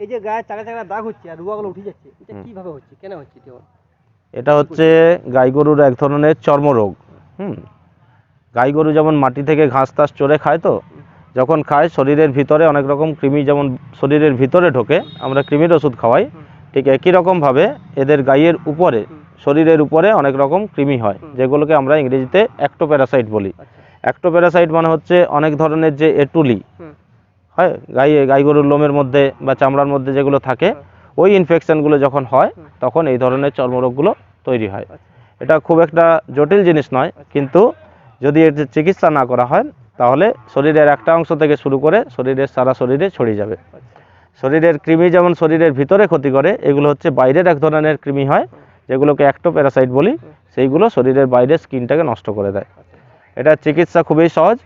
এই যে গায়ে চাকা চাকা দাগ হচ্ছে আর রুয়াগুলো উঠে যাচ্ছে এটা কীভাবে হচ্ছে? কেন হচ্ছে এটা এটা হচ্ছে গাই গরুর এক ধরনের চর্মরোগ হুম। গাই গরু যেমন মাটি থেকে ঘাস টাস চড়ে খায় তো যখন খায় শরীরের ভিতরে অনেক রকম কৃমি যেমন শরীরের ভিতরে ঢোকে আমরা কৃমির ওষুধ খাওয়াই ঠিক একই রকমভাবে এদের গাইয়ের উপরে শরীরের উপরে অনেক রকম কৃমি হয় যেগুলোকে আমরা ইংরেজিতে অ্যাক্টোপ্যারাসাইট বলি। আচ্ছা। অ্যাক্টোপ্যারাসাইট মানে হচ্ছে অনেক ধরনের যে এটুলি। হয় গাই গাই গরুর লোমের মধ্যে বা চামড়ার মধ্যে যেগুলো থাকে হ্যাঁ। ওই ইনফেকশনগুলো যখন হয় তখন এই ধরনের চর্মরোগগুলো তৈরি হয় আচ্ছা। এটা খুব একটা জটিল জিনিস নয় কিন্তু যদি এর চিকিৎসা না করা হয় তাহলে শরীরের একটা অংশ থেকে শুরু করে শরীরের সারা শরীরে ছড়িয়ে যাবে আচ্ছা শরীরের কৃমি যেমন শরীরের ভিতরে ক্ষতি করে এগুলো হচ্ছে বাইরের এক ধরনের কৃমি হয় যেগুলোকে অ্যাক্টোপ্যারাসাইট বলি সেইগুলো শরীরের বাইরের স্কিনটাকে নষ্ট করে দেয় আচ্ছা এটা চিকিৎসা খুবই সহজ।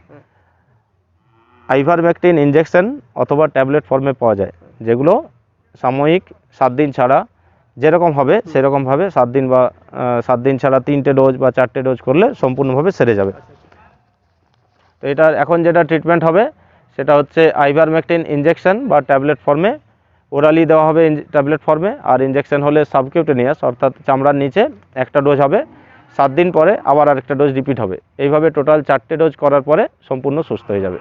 আইভারমেকটিন ইঞ্জেকশন অথবা ট্যাবলেট ফর্মে পাওয়া যায়, যেগুলো সাময়িক সাত দিন ছাড়া যেরকম হবে সেরকমভাবে সাত দিন বা সাত দিন ছাড়া তিনটে ডোজ বা চারটে ডোজ করলে সম্পূর্ণভাবে সেরে যাবে। তো এটার এখন যেটা ট্রিটমেন্ট হবে, সেটা হচ্ছে আইভারমেকটিন ইঞ্জেকশন বা ট্যাবলেট ফর্মে ওরালি দেওয়া হবে ট্যাবলেট ফর্মে আর ইঞ্জেকশন হলে সাবকিউটেনিয়াস অর্থাৎ চামড়ার নিচে একটা ডোজ হবে, সাত দিন পরে আবার আরেকটা ডোজ রিপিট হবে। এইভাবে টোটাল চারটে ডোজ করার পরে সম্পূর্ণ সুস্থ হয়ে যাবে।